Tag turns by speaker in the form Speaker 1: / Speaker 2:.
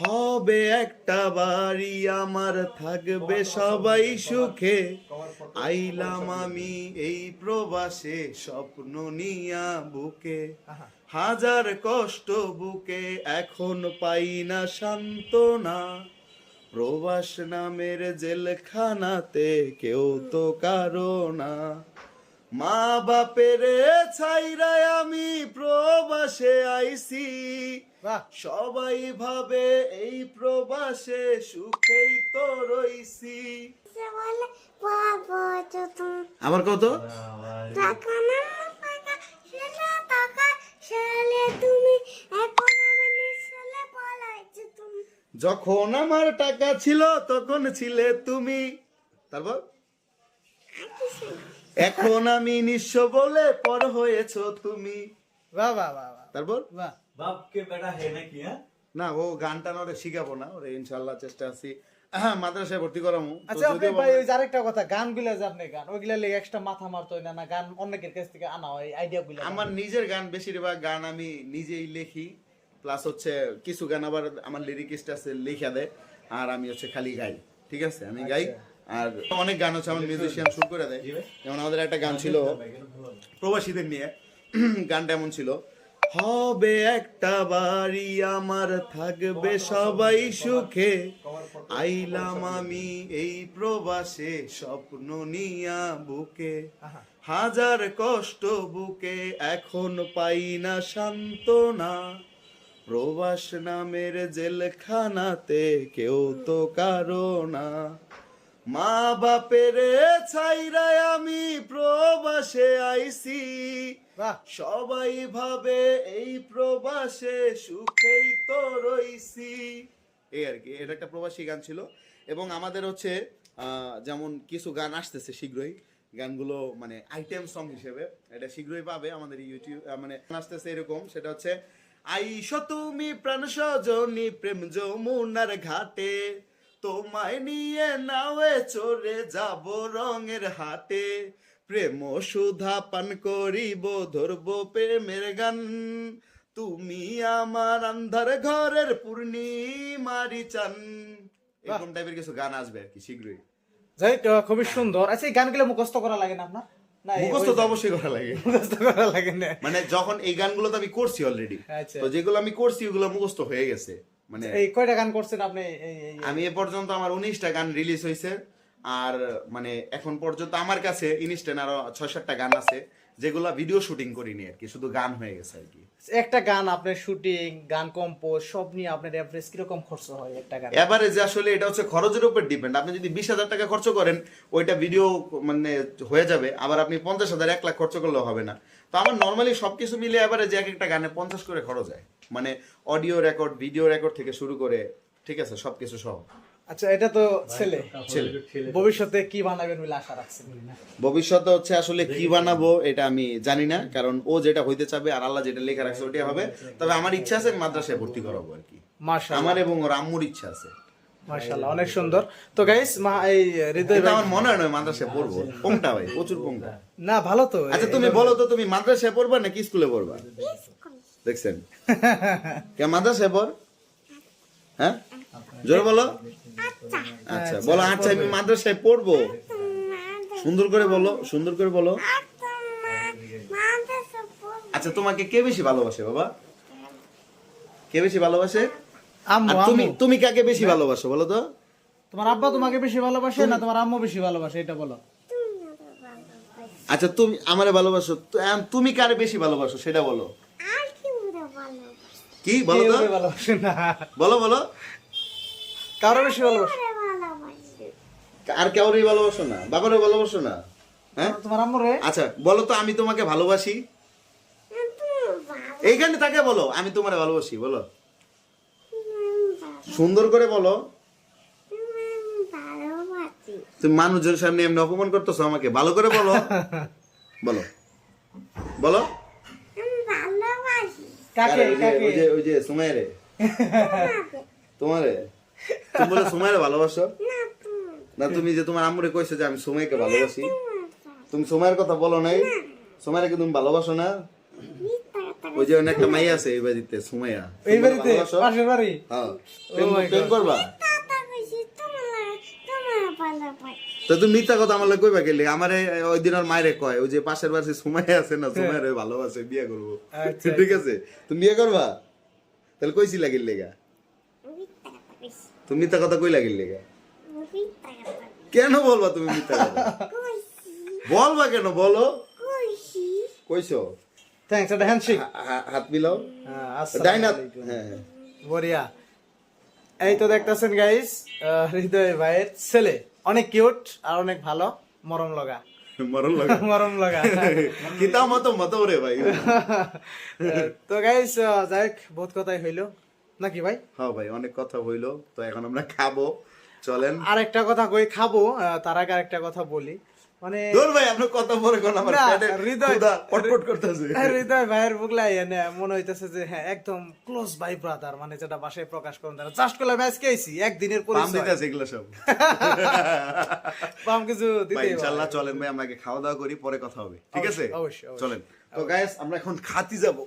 Speaker 1: হবে একটা বাড়ি আমার থাকবে সবাই সুখে। আইলাম আমি এই প্রবাসে স্বপ্ন নিয়া বুকে। হাজার কষ্ট বুকে এখন পাই না সান্ত্বনা। প্রবাস নামের জেলখানাতে কেউ তো কারও না মা বাপের ছাইরায় আমি প্রবাসে আইছি
Speaker 2: বাহ
Speaker 1: সবাই ভাবে এই প্রবাসে সুখেই তো রইছি। আমার কত? যখন আমার টাকা ছিল তখন ছিলে তুমি। তারপর? এখন আমি নিঃস্ব বলে পর হয়েছো তুমি।
Speaker 2: বাহ বাহ বাহ।
Speaker 1: তারপর?
Speaker 2: বাহ।
Speaker 3: বাপকে বেটা হে নাকি হ্যাঁ?
Speaker 1: না ও গানটা না ওরে শিখাবো না ওরে চেষ্টা আছি। মাদ্রাসায় ভর্তি করামু।
Speaker 2: আচ্ছা আপনি ভাই ওই আরেকটা কথা গান ওইগুলা এক্সট্রা মাথা মারতো না না গান কাছ থেকে আনা হয়
Speaker 1: আমার নিজের গান বেশিরভাগ গান আমি নিজেই লিখি প্লাস হচ্ছে কিছু গান আবার আমার লিরিকিস্ট আছে লিখা দেয় আর আমি হচ্ছে খালি গাই ঠিক আছে? আমি গাই আচ্ছা। আর অনেক গান হচ্ছে আমার মিউজিশিয়ান শুরু করে দেয়। যেমন আমাদের একটা গান ছিল আচ্ছা, প্রবাসীদের নিয়ে গানটা এমন ছিল হবে একটা বাড়ি আমার থাকবে সবাই সুখে। আইলাম আমি এই প্রবাসে স্বপ্ন নিয়া বুকে। হাজার কষ্ট বুকে এখন পাই না সান্ত্বনা। প্রবাস নামের জেলখানাতে কেউ তো কারও না। মা বাপের ছাইরায় আমি প্রবাসে আইছি।
Speaker 2: বাহ।
Speaker 1: সবাই ভাবে এই প্রবাসে সুখেই তো রইছি। এই আর কি এটা একটা প্রবাসী গান ছিল। এবং আমাদের হচ্ছে আহ, যেমন কিছু গান আসতেছে শীঘ্রই গানগুলো মানে আইটেম সং হিসেবে এটা শীঘ্রই পাবে আমাদের ইউটিউব মানে আসতেছে এরকম সেটা হচ্ছে আইস তুমি প্রাণ সজনী প্রেম যমুনার ঘাটে। তোমায় নিয়ে নাওয়ে চড়ে যাব রঙের হাটে প্রেম সুধা পান করিব ধরব প্রেমের গান। তুমি আমার আন্ধার ঘরের পূর্ণিমারি চান। এরকম টাইপের কিছু গান আসবে আর কি শীঘ্রই।
Speaker 2: যাই খুবই সুন্দর। আচ্ছা এই গানগুলো মুখস্থ করা লাগে না আপনার?
Speaker 1: মুখস্থ তো অবশ্যই করা লাগে।
Speaker 2: মুখস্থ করা লাগে না।
Speaker 1: মানে যখন এই গানগুলো তো আমি করছি অলরেডি
Speaker 2: আচ্ছা।
Speaker 1: তো যেগুলো আমি করছি ওগুলো মুখস্থ হয়ে গেছে। মানে
Speaker 2: এই কয়টা গান করছেন আপনি?
Speaker 1: আমি এ পর্যন্ত আমার উনিশটা গান রিলিজ হয়েছে আর মানে এখন পর্যন্ত আমার কাছে ইনস্ট্যান্ট আরও ছয় সাতটা গান আছে। যেগুলা ভিডিও শুটিং করিনি আর কি শুধু গান হয়ে গেছে আর কি।
Speaker 2: একটা গান আপনার শুটিং গান কম্পোজ সব নিয়ে আপনার এভারেজ কীরকম খরচ হয় একটা গান?
Speaker 1: এবারে যে আসলে এটা হচ্ছে খরচের উপর ডিপেন্ড আপনি যদি বিশ হাজার টাকা খরচ করেন ওইটা ভিডিও মানে হয়ে যাবে আবার আপনি পঞ্চাশ হাজার এক লাখ খরচ করলেও হবে না। তো আমার নর্মালি সবকিছু মিলে এবারে যে এক একটা গানে পঞ্চাশ করে খরচ হয়। মানে অডিও রেকর্ড ভিডিও রেকর্ড থেকে শুরু করে ঠিক আছে সবকিছু সহ।
Speaker 2: আচ্ছা এটা তো ছেলে
Speaker 1: ছেলে।
Speaker 2: ভবিষ্যতে কি বানাবেন বলে আশা রাখছেন?
Speaker 1: ভবিষ্যতে হচ্ছে আসলে কি বানাবো এটা আমি জানি না কারণ ও যেটা হইতে চাবে আর আল্লাহ যেটা লেখা রাখছে ওটাই হবে। তবে আমার ইচ্ছা আছে মাদ্রাসায় ভর্তি করাবো আর কি। আমার এবং ওর আম্মুর ইচ্ছা আছে।
Speaker 2: মার্শাল্লাহ অনেক সুন্দর। তো গাইস মা এই হৃদয় ভাই
Speaker 1: আমার মনে হয় নয় মাদ্রাসায় পড়ব। পোংটা ভাই? প্রচুর পোংটা
Speaker 2: না ভালো তো।
Speaker 1: আচ্ছা তুমি বলো তো তুমি মাদ্রাসায় পড়বা নাকি স্কুলে পড়বা? দেখছেন? কে মাদ্রাসায় পড়? হ্যাঁ? জোরে বলো। আচ্ছা। বলো আচ্ছা আমি মাদ্রাসায় পড়ব। সুন্দর করে বলো সুন্দর করে বলো। আচ্ছা তোমাকে কে বেশি ভালোবাসে বাবা? কে বেশি ভালোবাসে? তুমি তুমি কাকে বেশি ভালোবাসো বলো তো?
Speaker 2: তোমার আব্বা তোমাকে বেশি ভালোবাসে না তোমার আম্মু বেশি ভালোবাসে? এটা বলো।
Speaker 1: আচ্ছা তুমি আমারে ভালোবাসো। তুমি কারে বেশি ভালোবাসো সেটা বলো।
Speaker 4: কি বলে ভালো
Speaker 1: কি? বলো তো।
Speaker 2: কেউই ভালোবাসে না?
Speaker 1: বলো বলো।
Speaker 2: কারও বেশি ভালোবাসে?
Speaker 1: আর কাউরেই ভালোবাসো না? বাবারে ভালোবাসো না? হ্যাঁ?
Speaker 2: তোমার আম্মু রে
Speaker 1: আচ্ছা বলো তো আমি তোমাকে ভালোবাসি? এইখানে তাকে বলো আমি তোমারে ভালোবাসি বলো। সুন্দর করে বলো। তুমি মানুষজনের সামনে এমনি অপমান করতেছো আমাকে ভালো করে বলো। বলো। বলো।
Speaker 4: ভালোবাসি।
Speaker 2: কাকে
Speaker 1: ওই যে-
Speaker 2: কাকে?
Speaker 1: ওই যে ওই যে সুমাইরে তোমারে? তুমি বলে সুমাইরে ভালোবাসো?
Speaker 4: না তুমি
Speaker 1: যে তোমার আম্মুরে কইছো যে আমি সুমাইকে ভালোবাসি? তুমি সুমাইয়ের কথা বলো নাই? সুমাইরে কি তুমি ভালোবাসো না? ওই যে অনেক একটা মাইয়া আছে এই বাড়িতে সুমাইয়া।
Speaker 2: এই বাড়িতে? পাশের বাড়ি?
Speaker 1: হ্যাঁ।
Speaker 2: Oh
Speaker 1: প্রেম-. করবা? তো তুমি মিথ্যা কথা আমার লাগে কইবা গেলে আমারে ওই দিন আর মায়েরে কয় ওই যে পাশের বাড়ি সুমাইয়া আছে না সুমাইয়া ভালোবাসে বিয়ে করব।
Speaker 2: আচ্ছা,
Speaker 1: ঠিক আছে? তুমি বিয়ে করবা? তাহলে কইছি লাগিল লেগা তুমি মিথ্যা কথা কই লাগিল লেগা? কেন বলবা তুমি মিথ্যা কথা? বলবা কেন? বলো।
Speaker 4: কইছি।
Speaker 2: থ্যাঙ্কস এটা হ্যান্ডশেক
Speaker 1: হাত মিলাও।
Speaker 2: হ্যাঁ
Speaker 1: ডাইনাত
Speaker 2: আসসালামু
Speaker 1: হ্যাঁ হ্যাঁ।
Speaker 2: বড়িয়া। এই তো দেখতেছেন গাইস হৃদয় ভাইয়ের ছেলে। অনেক কিউট আর অনেক ভালো। মরম লগা।
Speaker 1: মরণ লাগা।
Speaker 2: মরম লগা।
Speaker 1: কিতাব মতো মতো রে ভাই।
Speaker 2: তো গাইস যাই হোক, বহুত কথাই হইল। নাকি ভাই?
Speaker 1: হ্যাঁ ভাই অনেক কথা হইল তো এখন আমরা খাব। চলেন।
Speaker 2: আর একটা কথা কই খাব তার আগে আরেকটা কথা বলি। মানে
Speaker 1: দূর ভাই আপনার কথা পরে কোন আমার পেটে
Speaker 2: হৃদয়-
Speaker 1: পটপট করতেছে।
Speaker 2: হৃদয় ভাইয়ের বুকলাই এনে মনে হইতেছে যে হ্যাঁ একদম ক্লোজ ভাই ব্রাদার মানে যেটা বাসায় প্রকাশ করেন তারা। জাস্ট করলে ম্যাচ একদিনের
Speaker 1: পাম
Speaker 2: পরিচয়।
Speaker 1: দিতেছে এগুলো সব।
Speaker 2: পাম কিছু
Speaker 1: ভাই
Speaker 2: দিতে
Speaker 1: ইনশাআল্লাহ চলেন ভাই আমরা খাওয়া দাওয়া করি পরে কথা হবে। ঠিক আছে?
Speaker 2: অবশ্যই, অবশ্যই,
Speaker 1: চলেন তো গাইস আমরা এখন খাতি যাব।